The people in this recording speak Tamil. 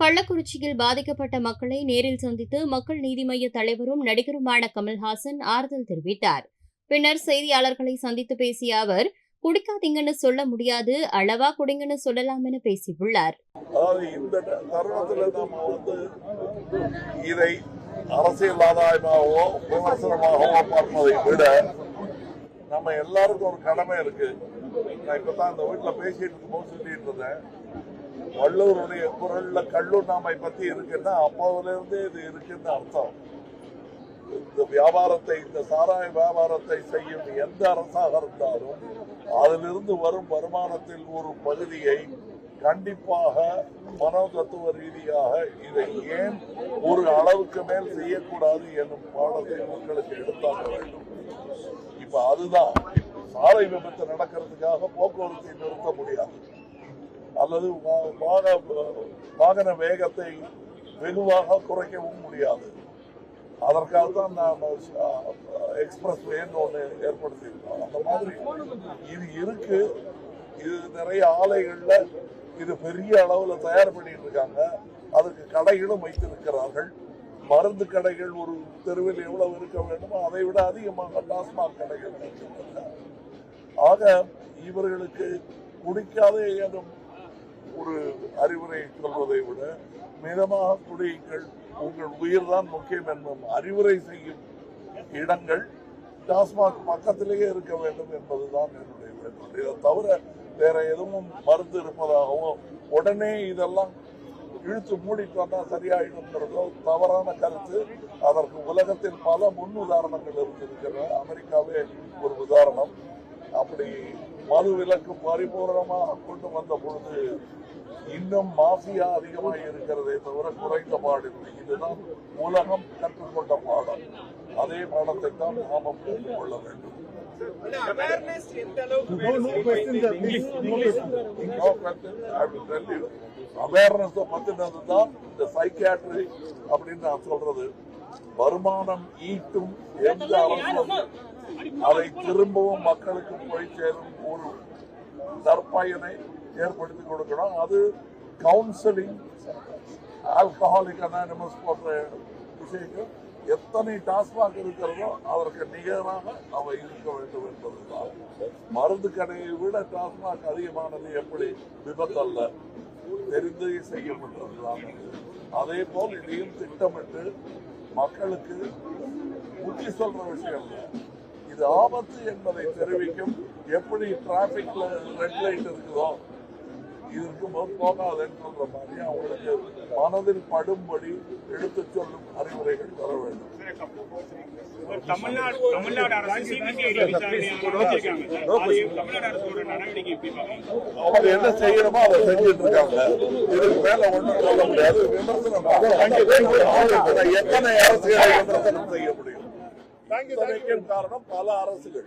கள்ளக்குறிச்சியில் பாதிக்கப்பட்ட மக்களை நேரில் சந்தித்து மக்கள் நீதி மய்ய தலைவரும் நடிகருமான கமல்ஹாசன் ஆறுதல் தெரிவித்தார். பின்னர் செய்தியாளர்களை சந்தித்து பேசிய அவர் குடிக்காதீங்கன்னு சொல்ல முடியாது அளவா குடிங்கன்னு சொல்லலாம் என பேசியுள்ளார் இந்த வந்து இதை அரசியல் ஆதாயமாகவோ விமர்சனமாகவோ பார்ப்பதை விட நம்ம எல்லாருக்கும் ஒரு கடமை இருக்கு. நான் இப்போ தான் அந்த வீட்டில் பேசிட்டு இருக்கும்போது சொல்லிட்டு இருந்தேன். வள்ளுவருடைய குரல்ல கல்லுண்ணாமை பத்தி இருக்குன்னா அப்போதுலேருந்தே இது இருக்குன்னு அர்த்தம். இந்த வியாபாரத்தை இந்த சாராய வியாபாரத்தை செய்யும் எந்த அரசாக இருந்தாலும் அதிலிருந்து வரும் வருமானத்தில் ஒரு பகுதியை கண்டிப்பாக மனோதத்துவ ரீதியாக இதை ஏன் ஒரு அளவுக்கு மேல் செய்யக்கூடாது என்னும் பாடத்தை உங்களுக்கு எடுத்தாக வேண்டும். இப்ப அதுதான். சாலை விபத்து நடக்கிறதுக்காக போக்குவரத்தை நிறுத்த முடியாது. அல்லது வாகன வேகத்தை வெகுவாக குறைக்கவும் முடியாது. அதற்காக தான் நாம் எக்ஸ்பிரஸ் வேன்னு ஒன்று ஏற்படுத்தியிருக்கோம். அந்த மாதிரி இது இருக்கு. இது நிறைய ஆலைகளில் இது பெரிய அளவில் தயார் பண்ணிட்டு இருக்காங்க. அதுக்கு கடைகளும் வைத்திருக்கிறார்கள். மருந்து கடைகள் ஒரு தெருவில் எவ்வளவு இருக்க வேண்டுமோ அதை விட அதிகமாக டாஸ்மாக் கடைகள் ஆக இவர்களுக்கு குடிக்காதே எனும் ஒரு அறிவுரை சொல்வதை விட மிதமாக குடியுங்கள் உங்கள் உயிர் தான் முக்கியம் என்பதும் அறிவுரை செய்யும் இடங்கள் டாஸ்மாக் பக்கத்திலேயே இருக்க வேண்டும் என்பதுதான் என்னுடைய வேண்டுகோள். இதை தவிர வேற எதுவும் மருந்து இருப்பதாகவும் உடனே இதெல்லாம் இழுத்து மூடிட்டு வந்தா சரியாயிடும்ங்கிறதோ தவறான கருத்து. அதற்கு உலகத்தில் பல முன் உதாரணங்கள் இருந்திருக்கின்றன. அமெரிக்காவே ஒரு உதாரணம். அப்படி மது விலக்கு பரிபூர்ணமாக கொண்டு வந்த பொழுது இன்னும் மாஃபியா அதிகமாக இருக்கிறதே தவிர குறைந்த பாடில்லை இதுதான் உலகம் கற்றுக்கொண்ட பாடம். அதே பாடத்தை தான் நாம புரிந்து கொள்ள வேண்டும். அவேர்னஸ் எந்த அளவுக்கு பத்தினது தான் இந்த சைக்கியாட்ரி அப்படின்னு நான் சொல்றது வருமானம் ஈட்டும் எந்த அரசும் அதை திரும்பவும் மக்களுக்கு போய் சேரும் ஒரு நற்பயனை ஏற்படுத்தி கொடுக்கணும் அது கவுன்சிலிங் ஆல்கஹாலிக் அனானிமஸ் போன்ற விஷயங்கள் எத்தனை டாஸ்மாக் இருக்கிறதோ அதற்கு நிகராக அவை இருக்க வேண்டும் என்பதுதான். மருந்து கடையை விட டாஸ்மாக் அதிகமானது எப்படி? விபத்தல்ல. தெரிந்து செய்யப்பட்டதுதான் இது. அதே. போல் இதையும் திட்டமிட்டு மக்களுக்கு புத்தி சொல்ற விஷயம் இல்லை. இது ஆபத்து என்பதை தெரிவிக்கும் எப்படி டிராபிக்ல ரெட் லைட் இருக்குதோ இது இருக்கும்போது போகாதுன்னு சொல்ற மாதிரி அவங்களுக்கு மனதில் படும்படி எடுத்துச் சொல்லும் அறிவுரைகள் வர வேண்டும்? அவங்க என்ன செய்யணுமோ அதை செஞ்சுட்டு இருக்காங்க. இதுக்கு மேல ஒண்ணும் சொல்ல முடியாது. விமர்சனம் எத்தனை அரசுகளை விமர்சனம் செய்ய முடியும்? காரணம் பல அரசுகள்.